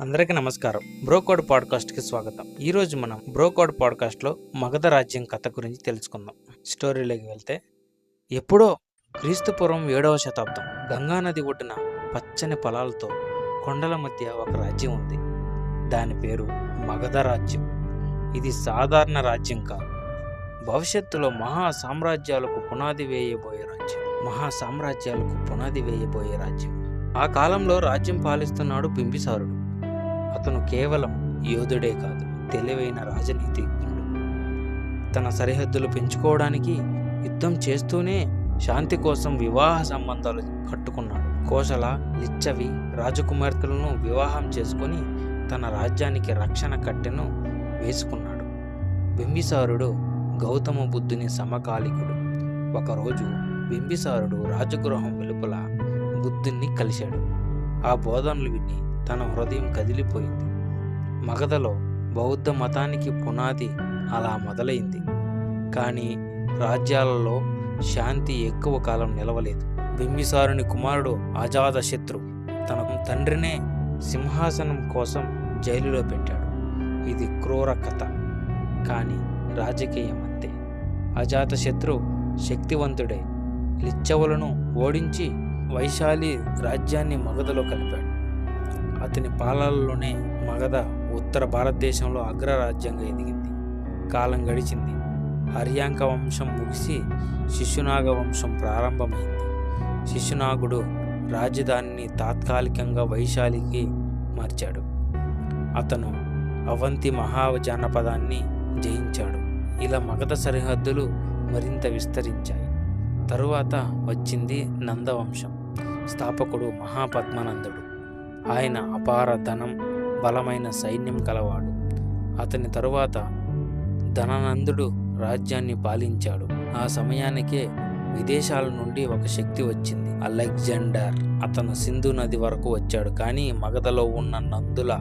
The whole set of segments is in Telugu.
అందరికీ నమస్కారం. బ్రోకోడ్ పాడ్కాస్ట్కి స్వాగతం. ఈ రోజు మనం బ్రోకోడ్ పాడ్కాస్ట్లో మగధ రాజ్యం కథ గురించి తెలుసుకుందాం. స్టోరీలోకి వెళ్తే ఎప్పుడో క్రీస్తుపూర్వం ఏడవ శతాబ్దం గంగా నది ఒడ్డున పచ్చని పొలాలతో కొండల మధ్య ఒక రాజ్యం ఉంది. దాని పేరు మగధ రాజ్యం. ఇది సాధారణ రాజ్యం కాదు. భవిష్యత్తులో మహా సామ్రాజ్యాలకు పునాది వేయబోయే రాజ్యం. మహా సామ్రాజ్యాలకు పునాది వేయబోయే రాజ్యం. ఆ కాలంలో రాజ్యం పాలిస్తున్నాడు బింబిసారుడు అతను కేవలం యోధుడే కాదు తెలివైన రాజనీతిజ్ఞుడు. తన సరిహద్దులు పెంచుకోవడానికి యుద్ధం చేస్తూనే శాంతి కోసం వివాహ సంబంధాలు కట్టుకున్నాడు. కోసల లిచ్చవి రాజకుమార్తెలను వివాహం చేసుకొని తన రాజ్యానికి రక్షణ కట్టెను వేసుకున్నాడు. బింబిసారుడు గౌతమ బుద్ధుని సమకాలికుడు. ఒకరోజు బింబిసారుడు రాజగృహం వెలుపల బుద్ధుణ్ణి కలిశాడు. ఆ బోధనలు విని తన హృదయం కదిలిపోయింది. మగధలో బౌద్ధ మతానికి పునాది అలా మొదలైంది. కానీ రాజ్యాలలో శాంతి ఎక్కువ కాలం నిలవలేదు. బింబిసారుని కుమారుడు అజాతశత్రు తన తండ్రినే సింహాసనం కోసం జైలులో పెట్టాడు. ఇది క్రూర కథ. కానీ రాజకీయం అంతే. అజాతశత్రు శక్తివంతుడే. లిచ్చవులను ఓడించి వైశాలి రాజ్యాన్ని మగధలో కలిపాడు. అతని పాలనలోనే మగధ ఉత్తర భారతదేశంలో అగ్రరాజ్యంగా ఎదిగింది. కాలం గడిచింది. హర్యాంక వంశం ముగిసి శిశునాగ వంశం ప్రారంభమైంది. శిశునాగుడు రాజధానిని తాత్కాలికంగా వైశాలికి మార్చాడు. అతను అవంతి మహాజనపదాన్ని జయించాడు. ఇలా మగధ సరిహద్దులు మరింత విస్తరించాయి. తరువాత వచ్చింది నందవంశం. స్థాపకుడు మహాపద్మనందుడు. ఆయన అపార ధనం బలమైన సైన్యం కలవాడు. అతని తరువాత ధననందుడు రాజ్యాన్ని పాలించాడు. ఆ సమయానికే విదేశాల నుండి ఒక శక్తి వచ్చింది. అలెగ్జాండర్ అతను సింధు నది వరకు వచ్చాడు. కానీ మగధలో ఉన్న నందుల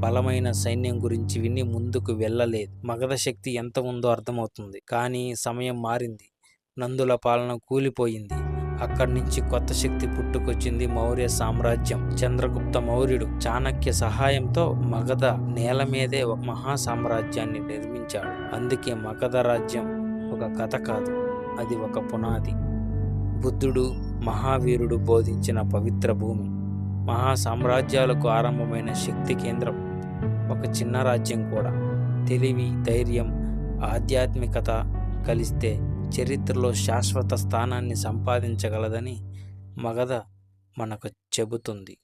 బలమైన సైన్యం గురించి విని ముందుకు వెళ్ళలేదు. మగధ శక్తి ఎంత ఉందో అర్థమవుతుంది. కానీ సమయం మారింది. నందుల పాలన కూలిపోయింది. అక్కడి నుంచి కొత్త శక్తి పుట్టుకొచ్చింది మౌర్య సామ్రాజ్యం. చంద్రగుప్త మౌర్యుడు చాణక్య సహాయంతో మగధ నేల మీదే ఒక మహా సామ్రాజ్యాన్ని నిర్మించాడు. అందుకే మగధ రాజ్యం ఒక కథ కాదు అది ఒక పునాది. బుద్ధుడు మహావీరుడు బోధించిన పవిత్ర భూమి. మహా సామ్రాజ్యాలకు ఆరంభమైన శక్తి కేంద్రం ఒక చిన్న రాజ్యం కూడా. తెలివి ధైర్యం ఆధ్యాత్మికత కలిస్తే చరిత్రలో శాశ్వత స్థానాన్ని సంపాదించగలదని మగధ మనకు చెబుతుంది.